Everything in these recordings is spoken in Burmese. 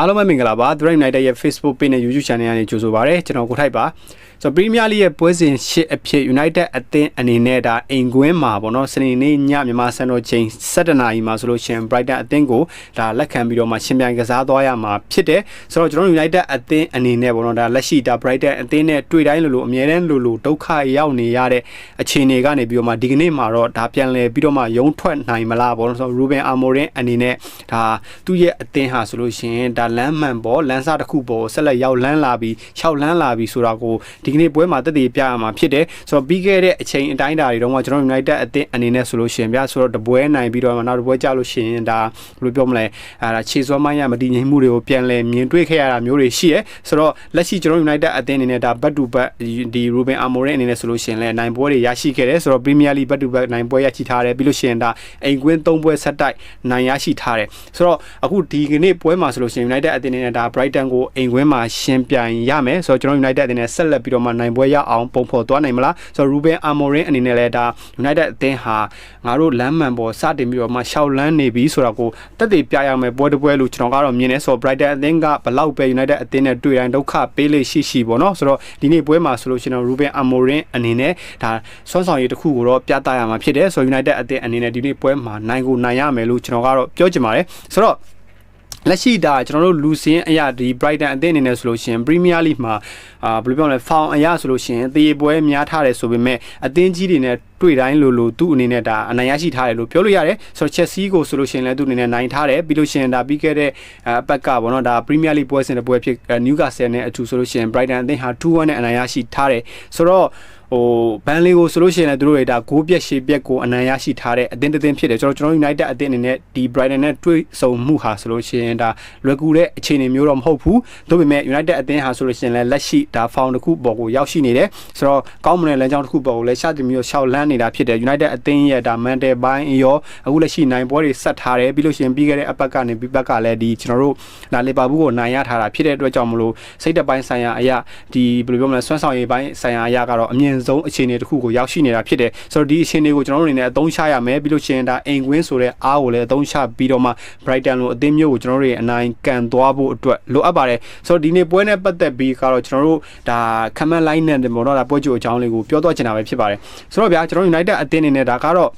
အားလုံးပဲမင်္ဂလာပါ The Right United ရဲ့ Facebook page နဲ့ YouTube channel ကနေကြိုဆိုပါရစေကျွန်တော်ကိုထိုက်ပါ ဆိုတော့ Premier League ရဲ့ပွဲစဉ်ရှစ်အဖြစ် United အသင်းအနေနဲ့ဒါအိမ်ကွင်းမှာပေါ့နော်စနေနေ့ညမြန်မာစံတော်ချိန်7:00နာရီမှာဆိုလို့ရှင် Brighton အသင်းကိုဒါလက်ခံပြီးတော့မှရှင်ပြိုင်ကစားသွားရမှာဖြစ်တယ်ဆိုတော့ကျွန်တော်တို့ United အသင်းအနေနဲ့ပေါ့နော်ဒါလက်ရှိဒါ Brighton အသင်းနဲ့တွေ့တိုင်းလိုလိုအမြဲတမ်းလိုလိုဒုက္ခရောက်နေရတဲ့အခြေအနေကနေပြီးတော့မှဒီကနေ့မှာတော့ဒါပြန်လည်ပြီးတော့မှရုံထွက်နိုင်မလားပေါ့နော်ဆိုတော့ Ruben Amorim အနေနဲ့ဒါသူ့ရဲ့အသင်းဟာဆိုလို့ရှင်ဒါလမ်းမှန်ပေါ်လမ်းစားတစ်ခုပေါ်ဆက်လက်ရောက်လန်းလာပြီး၆လန်းလာပြီးဆိုတာကိုဒီကနေ့ပွဲမှာတက်တည်ပြရမှာဖြစ်တယ်ဆိုတော့ပြီးခဲ့တဲ့အချိန်အတိုင်းအတာတွေတော့ကျွန်တော် United အသင်းအနေနဲ့ဆိုလို့ရှင်ဗျာဆိုတော့တပွဲနိုင်ပြီးတော့နောက်တပွဲကြလို့ရှိရင်ဒါဘယ်လိုပြောမလဲအဲဒါခြေစွမ်းမိုင်းရမတည်ငြိမ်မှုတွေကိုပြန်လည်မြင်တွေ့ခဲ့ရတာမျိုးတွေရှိရဲဆိုတော့လက်ရှိကျွန်တော် United အသင်းအနေနဲ့ဒါ back to back ဒီ Ruben Amorim အနေနဲ့ဆိုလို့ရှင်လဲနိုင်ပွဲတွေရရှိခဲ့တယ်ဆိုတော့ Premier League back to back နိုင်ပွဲရရှိထားတယ်ပြီးလို့ရှိရင်ဒါအိမ်ကွင်း၃ပွဲဆက်တိုက်နိုင်ရရှိထားတယ်ဆိုတော့အခုဒီကနေ့ပွဲမှာဆိုလို့ရှိရင် United အသင်းအနေနဲ့ဒါ Brighton ကိုအိမ်ကွင်းမှာရှင်ပြိုင်ရမယ်ဆိုတော့ကျွန်တော် United အနေနဲ့ဆက်လက်ပြီးတော့မှနိုင်ပွဲရအောင်ပုံဖော်သွားနိုင်မလားဆိုတော့ Ruben Amorim အနေနဲ့လည်းဒါ United အသင်းဟာငါတို့လမ်းမှန်ပေါ်စတင်ပြီးတော့မှရှောက်လန်းနေပြီဆိုတာကိုတက်တည်ပြရမယ်ပွဲတစ်ပွဲလို့ကျွန်တော်ကတော့မြင်နေဆိုတော့ Brighton အသင်းကဘလောက်ပဲ United အသင်းနဲ့တွေ့တိုင်းဒုက္ခပေးလေရှိရှိပေါ့နော်ဆိုတော့ဒီနေ့ပွဲမှာဆိုလို့ရှိရင် Ruben Amorim အနေနဲ့ဒါဆွမ်းဆောင်ရည်တစ်ခုကိုတော့ပြသရမှာဖြစ်တယ်ဆိုတော့ United အသင်းအနေနဲ့ဒီနေ့ပွဲမှာနိုင်ကိုနိုင်ရမယ်လို့ကျွန်တော်ကတော့ပြောချင်ပါတယ်ဆိုတော့ လက်ရှိဒါကျွန်တော်တို့လူစင်းအရာဒီ Brighton အသင်းအနေနဲ့ဆိုလို့ရှိရင် Premier League မှာအာဘယ်လိုပြောမလဲ foul အရာဆိုလို့ရှိရင်သေပွဲများထားတယ်ဆိုပေမဲ့အသင်းကြီးတွေနဲ့တွေ့တိုင်းလိုလိုသူ့အနေနဲ့ဒါအနိုင်ရရှိထားတယ်လို့ပြောလို့ရတယ်ဆိုတော့ Chelsea ကိုဆိုလို့ရှိရင်လည်းသူ့အနေနဲ့နိုင်ထားတယ်ပြီးလို့ရှိရင်ဒါပြီးခဲ့တဲ့အပတ်ကပေါ့နော်ဒါ Premier League ပွဲစဉ်တစ်ပွဲဖြစ် Newcastle နဲ့အတူဆိုလို့ရှိရင် Brighton အသင်းဟာ2-1နဲ့အနိုင်ရရှိထားတယ်ဆိုတော့ ဟိုဘန်လီကိုဆိုလို့ရှိရင်လည်းသူတို့တွေဒါဂိုးပြက်ရှေ့ပြက်ကိုအနိုင်ရရှိထားတဲ့အသင်းတစ်သင်းဖြစ်တယ်ကျွန်တော်ကျွန်တော် United အသင်းအနေနဲ့ဒီ Brighton နဲ့တွေ့ဆုံမှုဟာဆိုလို့ရှိရင်ဒါလွယ်ကူတဲ့အခြေအနေမျိုးတော့မဟုတ်ဘူးဒါပေမဲ့ United အသင်းဟာဆိုလို့ရှိရင်လည်းလက်ရှိဒါ found တစ်ခုပေါ်ကိုရောက်ရှိနေတယ်ဆိုတော့ကောင်းမွန်တဲ့လမ်းကြောင်းတစ်ခုပေါ်ကိုလည်းရှာတင်မျိုးရှောက်လန်းနေတာဖြစ်တယ် United အသင်းရဲ့ဒါ mental ဘိုင်းရောအခုလက်ရှိနိုင်ပွဲတွေဆက်ထားတယ်ပြီးလို့ရှိရင်ပြီးခဲ့တဲ့အပတ်ကနေပြီးပတ်ကလည်းဒီကျွန်တော်တို့ဒါလီဗာပူးကိုနိုင်ရထားတာဖြစ်တဲ့အတွက်ကြောင့်မလို့စိတ်တပိုင်းဆိုင်ရာအရာဒီဘယ်လိုပြောမလဲဆွမ်းဆောင်ရည်ပိုင်းဆိုင်ရာအရာကတော့အမြင့်ဆုံးအခြေအနေတစ်ခုကိုရောက်ရှိနေတာဖြစ်တယ်ဆိုတော့ဒီအခြေအနေကိုကျွန်တော်တို့အနေနဲ့အသုံးချရမယ်ပြီးလို့ရှိရင်ဒါအိမ်ကွင်းဆိုတဲ့အားကိုလည်းအသုံးချပြီးတော့မှ Brighton လိုအသင်းမျိုးကိုကျွန်တော်တို့ရဲ့အနိုင်ကန်သွားဖို့အတွက်လိုအပ်ပါတယ်ဆိုတော့ဒီနေ့ပွဲနဲ့ပတ်သက်ပြီးကတော့ကျွန်တော်တို့ဒါ comment line နဲ့ပေါ့နော်ဒါပွဲကြိုအကြောင်းလေးကိုပြောတော့ချင်တာပဲဖြစ်ပါတယ်ဆိုတော့ဗျာကျွန်တော် United အသင်းအနေနဲ့ဒါကတော့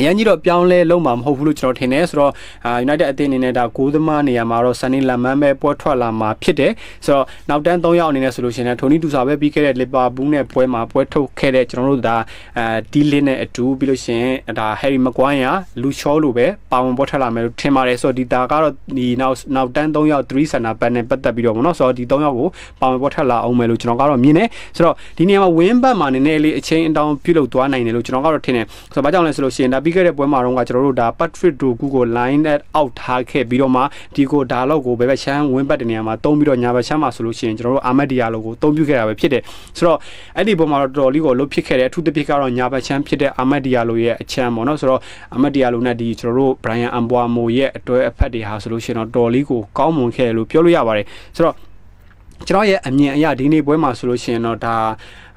အရင်ကြီးတော့ပြောင်းလဲလုံးမှာမဟုတ်ဘူးလို့ကျွန်တော်ထင်တယ်ဆိုတော့အာ United အသင်းအနေနဲ့ဒါဂိုးသမားနေရာမှာတော့ဆန်နီလမ်မန်ပဲပွဲထွက်လာမှာဖြစ်တယ်ဆိုတော့နောက်တန်း၃ယောက်အနေနဲ့ဆိုလို့ရှိရင်ထိုနီတူစာပဲပြီးခဲ့တဲ့လီဗာပူးနဲ့ပွဲမှာပွဲထုတ်ခဲ့တဲ့ကျွန်တော်တို့ဒါအဲဒီလင်းနဲ့အတူပြီးလို့ရှိရင်ဒါဟယ်ရီမကွိုင်းယာလူချောလိုပဲပါဝင်ပွဲထွက်လာမယ်လို့ထင်ပါတယ်ဆိုတော့ဒီဒါကတော့ဒီနောက်နောက်တန်း၃ယောက်3 center back နဲ့ပတ်သက်ပြီးတော့ဗောနော်ဆိုတော့ဒီ၃ယောက်ကိုပါဝင်ပွဲထွက်လာအောင်မယ်လို့ကျွန်တော်ကတော့မြင်တယ်ဆိုတော့ဒီနေရာမှာ win back မှာနည်းနည်းလေးအချိန်အတောင်ပြုလုပ်သွားနိုင်တယ်လို့ကျွန်တော်ကတော့ထင်တယ်ဆိုတော့ဘာကြောင့်လဲဆိုလို့ရှိရင်ဒါပြီးခဲ့တဲ့ပွဲမှာတော့ကျွန်တော်တို့ဒါ Patrick Doku ကို line net out ထားခဲ့ပြီးတော့မှဒီကိုဒါလောက်ကိုဘယ်ဘက်ချမ်းဝင်းပတ်တဲ့နေရာမှာတုံးပြီးတော့ညာဘက်ချမ်းမှာဆိုလို့ရှိရင်ကျွန်တော်တို့အာမက်ဒီယာလိုကိုတုံးပြခဲ့တာပဲဖြစ်တယ်ဆိုတော့အဲ့ဒီပုံမှာတော့တော်တော်လေးကိုလှုပ်ဖြစ်ခဲ့တယ်အထူးသဖြင့်ကတော့ညာဘက်ချမ်းဖြစ်တဲ့အာမက်ဒီယာလိုရဲ့အချမ်းပေါ့နော်ဆိုတော့အာမက်ဒီယာလိုနဲ့ဒီကျွန်တော်တို့ Brian Amboamo ရဲ့အတွဲအဖက်တွေဟာဆိုလို့ရှိရင်တော့တော်လေးကိုကောင်းမွန်ခဲ့တယ်လို့ပြောလို့ရပါတယ်ဆိုတော့ကျွန်တော်ရဲ့အမြင်အရဒီနေ့ပွဲမှာဆိုလို့ရှိရင်တော့ဒါ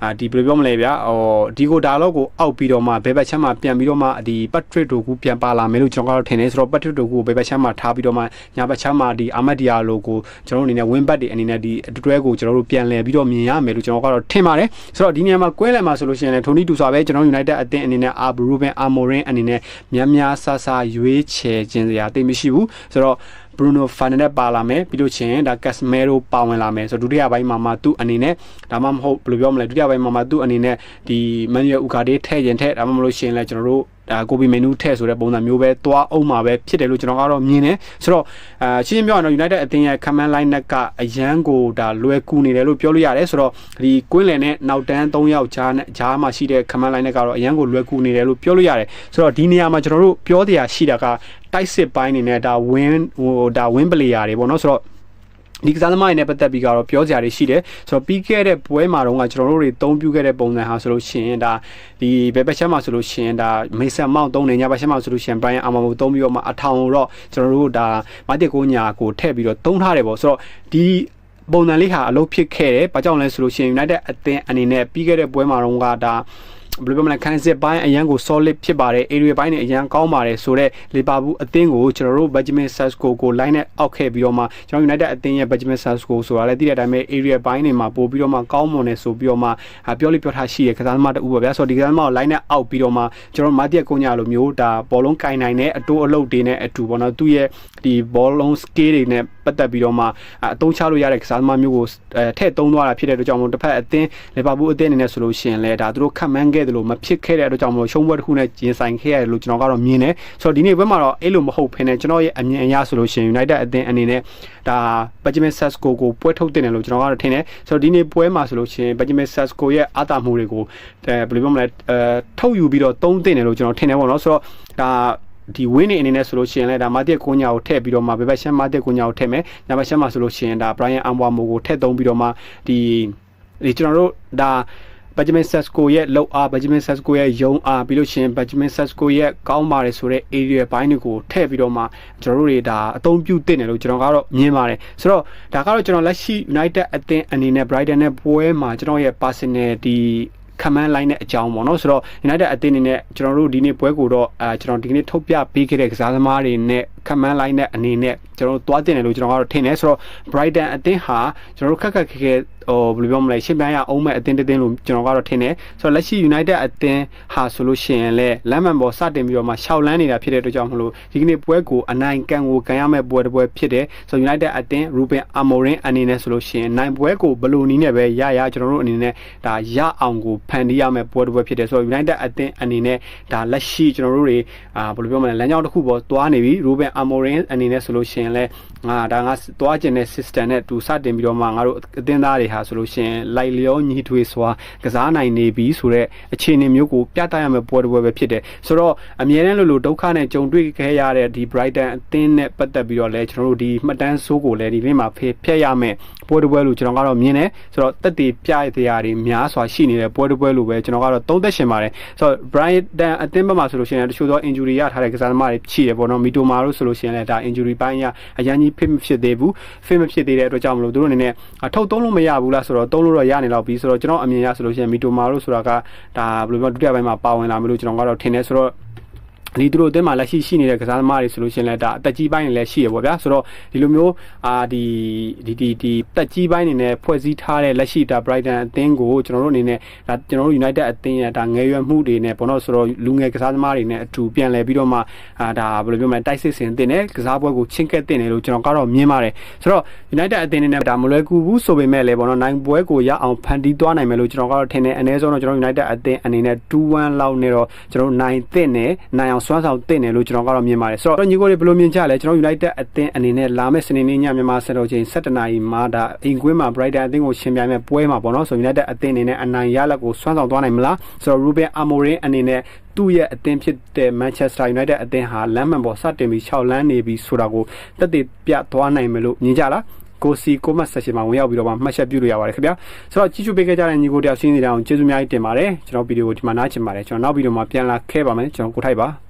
အာဒီဘယ်လိုပြောမလဲဗျာဟိုဒီကိုဒါတော့ကိုအောက်ပြီးတော့မှဘယ်ဘက်ချမ်းမှာပြန်ပြီးတော့မှဒီပတ်ထရစ်တိုကူပြန်ပါလာမယ်လို့ကျွန်တော်ကတော့ထင်တယ်ဆိုတော့ပတ်ထရစ်တိုကူကိုဘယ်ဘက်ချမ်းမှာထားပြီးတော့မှညာဘက်ချမ်းမှာဒီအာမတ်ဒီယာလိုကိုကျွန်တော်တို့အနေနဲ့ဝင်းဘတ်တွေအနေနဲ့ဒီအတွဲကိုကျွန်တော်တို့ပြန်လည်ပြီးတော့မြင်ရမယ်လို့ကျွန်တော်ကတော့ထင်ပါတယ်ဆိုတော့ဒီနေရာမှာကွဲလည်မှာဆိုလို့ရှိရင်လည်းထိုနီတူစွာပဲကျွန်တော် United အသင်းအနေနဲ့အာဘရူဘန်အာမိုရင်အနေနဲ့များများဆဆရွေးချယ်ခြင်းစရာတိတ်မရှိဘူးဆိုတော့ Bruno Fernandes ပါလာမယ်ပြီးလို့ချင်းဒါ Casemiro ပါဝင်လာမယ်ဆိုတော့ဒုတိယပိုင်းမှာမှသူ့အနေနဲ့ဒါမှမဟုတ်ဘယ်လိုပြောမလဲဒုတိယပိုင်းမှာမှသူ့အနေနဲ့ဒီ Manuel Ugarte ထည့်ရင်ထည့်ဒါမှမဟုတ်ရှင်လဲကျွန်တော်တို့ဒါကိုဘီမင်နူးထည့်ဆိုတဲ့ပုံစံမျိုးပဲသွားအောင်မှာပဲဖြစ်တယ်လို့ကျွန်တော်ကတော့မြင်တယ်ဆိုတော့အာရှင်းရှင်းပြောရအောင် United အသင်းရဲ့ command line နဲ့ကအရန်ကိုဒါလွယ်ကူနေတယ်လို့ပြောလို့ရတယ်ဆိုတော့ဒီကွင်းလယ်နဲ့နောက်တန်း၃ယောက်ကြားနဲ့ဂျားမှာရှိတဲ့ command line နဲ့ကတော့အရန်ကိုလွယ်ကူနေတယ်လို့ပြောလို့ရတယ်ဆိုတော့ဒီနေရာမှာကျွန်တော်တို့ပြောတရားရှိတာကတိုက်စစ်ပိုင်းနေနဲ့ဒါ win ဟိုဒါ win player တွေပေါ့နော်ဆိုတော့ ဒီကစားသမားတွေနဲ့ပတ်သက်ပြီးကတော့ပြောစရာတွေရှိတယ်ဆိုတော့ပြီးခဲ့တဲ့ပွဲမှာတော့ကကျွန်တော်တို့တွေသုံးပြုခဲ့တဲ့ပုံစံဟာဆိုလို့ရှိရင်ဒါဒီဘယ်ဘက်ချက်မှာဆိုလို့ရှိရင်ဒါမေဆန်မောင့်သုံးနေညဘက်ချက်မှာဆိုလို့ရှိရင် Brian Amamo သုံးပြီးတော့မှအထောင်တော့ကျွန်တော်တို့ဒါမိုက်တစ်ကိုညာကိုထည့်ပြီးတော့သုံးထားတယ်ပေါ့ဆိုတော့ဒီပုံစံလေးဟာအလုပ်ဖြစ်ခဲ့တယ်။ဘာကြောင့်လဲဆိုလို့ရှိရင် United အသင်းအနေနဲ့ပြီးခဲ့တဲ့ပွဲမှာတော့ကဒါ ဘယ်လိုပြောမလဲခန်းစစ်ပိုင်းအရန်ကို solid ဖြစ်ပါတယ် area ပိုင်းတွေအရန်ကောင်းပါတယ်ဆိုတော့လီဗာပူးအသင်းကိုကျွန်တော်တို့ Benjamin Sesko ကို line နဲ့အောက်ခဲ့ပြီးတော့မှကျွန်တော် United အသင်းရဲ့ Benjamin Sesko ဆိုတာလည်းသိတဲ့အတိုင်းပဲ area ပိုင်းတွေမှာပို့ပြီးတော့မှကောင်းမွန်နေဆိုပြီးတော့မှပြောလိပြောထားရှိရကစားသမားတူပါဗျာဆိုတော့ဒီကစားသမားကို line နဲ့အောက်ပြီးတော့မှကျွန်တော်မာတီယကိုညာလိုမျိုးဒါဘောလုံးကင်နိုင်တဲ့အတိုးအလုတ်တွေနဲ့အတူပေါ့နော်သူ့ရဲ့ဒီဘောလုံး scale တွေနဲ့ ပတ်သက်ပြီးတော့မှအသုံးချလို့ရတဲ့ကစားသမားမျိုးကိုထည့်သုံးသွားတာဖြစ်တဲ့အတွက်ကြောင့်မို့တစ်ဖက်အသင်းလီဗာပူးအသင်းအနေနဲ့ဆိုလို့ရှိရင်လည်းဒါသူတို့ခတ်မှန်းခဲ့တယ်လို့မဖြစ်ခဲ့တဲ့အတွက်ကြောင့်မို့ရှုံးပွဲတစ်ခုနဲ့ကျင်ဆိုင်ခဲ့ရတယ်လို့ကျွန်တော်ကတော့မြင်တယ်ဆိုတော့ဒီနေ့ဘက်မှာတော့အဲ့လိုမဟုတ်ဖ ೇನೆ ကျွန်တော်ရဲ့အမြင်အရဆိုလို့ရှိရင် United အသင်းအနေနဲ့ဒါ Benjamin Sesko ကိုပွဲထုတ်တင်တယ်လို့ကျွန်တော်ကတော့ထင်တယ်ဆိုတော့ဒီနေ့ပွဲမှာဆိုလို့ရှိရင် Benjamin Sesko ရဲ့အားတာမှုတွေကိုအဲဘယ်လိုပြောမလဲအဲထုတ်ယူပြီးတော့သုံးတင်တယ်လို့ကျွန်တော်ထင်တယ်ပေါ့နော်ဆိုတော့ဒါ ဒီဝင်းနေအနေနဲ့ဆိုလို့ရှိရင်လည်းဒါမာတက်ကိုညာကိုထည့်ပြီးတော့မှဘယ်ဘက်ရှမ်းမာတက်ကိုညာကိုထည့်မယ်ညာဘက်ရှမ်းမှာဆိုလို့ရှိရင်ဒါ Brian Ambwamo ကိုထည့်သုံးပြီးတော့မှဒီဒီကျွန်တော်တို့ဒါ Benjamin Sesko ရဲ့လောက်အား Benjamin Sesko ရဲ့ယုံအားပြီးလို့ရှိရင် Benjamin Sesko ရဲ့ကောင်းပါတယ်ဆိုတဲ့ area ဘိုင်းတွေကိုထည့်ပြီးတော့မှကျွန်တော်တို့တွေဒါအသုံးပြုသင့်တယ်လို့ကျွန်တော်ကတော့မြင်ပါတယ်ဆိုတော့ဒါကတော့ကျွန်တော်လက်ရှိ United အသင်းအနေနဲ့ Brighton နဲ့ပွဲမှာကျွန်တော်ရဲ့ personal ဒီ ခမန်းလိုင်းတဲ့အကြောင်းပေါ့နော်ဆိုတော့ United အသင်းအနေနဲ့ကျွန်တော်တို့ဒီနေ့ပွဲကိုတော့အဲကျွန်တော်ဒီနေ့ထုတ်ပြပေးခဲ့တဲ့ကစားသမားတွေနဲ့ခမန်းလိုင်းတဲ့အနေနဲ့ကျွန်တော်တို့သွားတင်တယ်လို့ကျွန်တော်ကတော့ထင်တယ်ဆိုတော့ Brighton အသင်းဟာကျွန်တော်တို့ခက်ခက်ခဲခဲဟိုဘယ်လိုပြောမလဲရှင်းပြရအောင်မဲ့အသင်းတင်းလို့ကျွန်တော်ကတော့ထင်တယ်ဆိုတော့လက်ရှိ United အသင်းဟာဆိုလို့ရှိရင်လည်းလမ်းမှန်ပေါ်စတင်ပြီးတော့မှရှောက်လန်းနေတာဖြစ်တဲ့အတွက်ကြောင့်မလို့ဒီကနေ့ပွဲကိုအနိုင်ကန်ကိုကန်ရမဲ့ပွဲတစ်ပွဲဖြစ်တယ်ဆိုတော့ United အသင်း Ruben Amorim အနေနဲ့ဆိုလို့ရှိရင်နိုင်ပွဲကိုဘယ်လိုနည်းနဲ့ပဲရရကျွန်တော်တို့အနေနဲ့ဒါရအောင်ကိုဖန်တီးရမဲ့ပွဲတစ်ပွဲဖြစ်တယ်ဆိုတော့ United အသင်းအနေနဲ့ဒါလက်ရှိကျွန်တော်တို့တွေအာဘယ်လိုပြောမလဲလမ်းကြောင်းတစ်ခုပေါ်သွားနေပြီ Ruben Amorim အနေနဲ့ဆိုလို့ရှိရင်လည်းငါဒါငါသွားကျင်တဲ့ system နဲ့တူစတင်ပြီးတော့မှငါတို့အသင်းသားတွေဟာဆိုလို့ရှိရင်လိုက်လျောညီထွေစွာကစားနိုင်နေပြီဆိုတော့အခြေအနေမျိုးကိုပြသရမယ့်ပွဲတစ်ပွဲပဲဖြစ်တယ်ဆိုတော့အမြဲတမ်းလို့လို့ဒုက္ခနဲ့ကြုံတွေ့ခဲ့ရတဲ့ဒီ Brighton အသင်းနဲ့ပတ်သက်ပြီးတော့လည်းကျွန်တော်တို့ဒီမှတ်တမ်းဆိုးကိုလည်းဒီနေ့မှာဖေးဖျက်ရမယ်ပွဲတစ်ပွဲလို့ကျွန်တော်ကတော့မြင်တယ်ဆိုတော့တက်တည်ပြရတရားတွေများစွာရှိနေတဲ့ပွဲတစ်ပွဲလို့ပဲကျွန်တော်ကတော့သုံးသက်ရှင်ပါတယ်ဆိုတော့ Brighton အသင်းဘက်မှာဆိုလို့ရှိရင်တချို့သော injury ရထားတဲ့ကစားသမားတွေရှိတယ်ပေါ့နော်မီတိုမာတို့ဆိုလို့ရှိရင်လည်းဒါ injury ပိုင်းရအရန်ကြီးဖြစ်မဖြစ်သေးဘူး fit မဖြစ်သေးတဲ့အတွက်ကြောင့်မလို့သူတို့အနေနဲ့ထုတ်သုံးလို့မရဘူးလားဆိုတော့သုံးလို့တော့ရနေတော့ပြီဆိုတော့ကျွန်တော်အမြင်ရဆိုလို့ရှိရင်မီတိုမာတို့ဆိုတာကဒါဘယ်လိုပြောဒုတိယပိုင်းမှာပါဝင်လာမလို့ကျွန်တော်ကတော့ထင်တယ်ဆိုတော့ ဒီသူတို့အသင်းမှာလက်ရှိရှိနေတဲ့ကစားသမားတွေဆိုလို့ရှိရင်လည်းဒါအသက်ကြီးပိုင်းတွေလည်းရှိရပေါ့ဗျာဆိုတော့ဒီလိုမျိုးအာဒီဒီဒီဒီတက်ကြီးပိုင်းတွေနဲ့ဖွဲ့စည်းထားတဲ့လက်ရှိဒါ Brighton အသင်းကိုကျွန်တော်တို့အနေနဲ့ဒါကျွန်တော်တို့ United အသင်းရဲ့ဒါငယ်ရွယ်မှုတွေနဲ့ဘောနော်ဆိုတော့လူငယ်ကစားသမားတွေနဲ့အတူပြန်လည်ပြီးတော့မှအာဒါဘယ်လိုပြောမလဲတိုက်စစ်ဆင်တင်တဲ့ကစားပွဲကိုချင်းကက်တင်တယ်လို့ကျွန်တော်ကတော့မြင်ပါတယ်ဆိုတော့ United အသင်းအနေနဲ့ဒါမလွယ်ကူဘူးဆိုပေမဲ့လည်းဘောနော်နိုင်ပွဲကိုရအောင်ဖန်တီးသွားနိုင်မယ်လို့ကျွန်တော်ကတော့ထင်တယ်အနည်းဆုံးတော့ကျွန်တော် United အသင်းအနေနဲ့2-1လောက်နဲ့တော့ကျွန်တော်နိုင်သင့်တယ်နိုင်အောင်စွမ်းဆောင်တင်တယ်လို့ကျွန်တော်ကတော့မြင်ပါတယ်ဆိုတော့ညီကိုတွေဘယ်လိုမြင်ကြလဲကျွန်တော် United အသင်းအနေနဲ့လာမယ့်စနေနေ့ညမြန်မာစတော့ချိန်7:00နာရီမှာဒါအိမ်ကွင်းမှာ Brighton အသင်းကိုရှင်ပြိုင်မဲ့ပွဲမှာပေါ့နော်ဆို United အသင်းအနေနဲ့အနိုင်ရလက်ကိုစွမ်းဆောင်သွားနိုင်မလားဆိုတော့ Ruben Amorim အနေနဲ့သူ့ရဲ့အသင်းဖြစ်တဲ့ Manchester United အသင်းဟာလမ်းမှန်ပေါ်စတင်ပြီး6လမ်းနေပြီးဆိုတာကိုတက်တည်ပြသွားနိုင်မယ်လို့မြင်ကြလားကိုစီကိုမတ်ဆက်ရှင်မှာဝင်ရောက်ပြီးတော့မှမှတ်ချက်ပြုလို့ရပါတယ်ခင်ဗျာဆိုတော့ကြည့်ရှုပေးခဲ့ကြတဲ့ညီကိုတယောက်ရှင်းနေတဲ့အကြောင်းကျေးဇူးများကြီးတင်ပါတယ်ကျွန်တော်ဗီဒီယိုကိုဒီမှာနားချင်ပါတယ်ကျွန်တော်နောက်ဗီဒီယိုမှာပြန်လာခဲ့ပါမယ်ကျွန်တော်ကိုထိုက်ပါ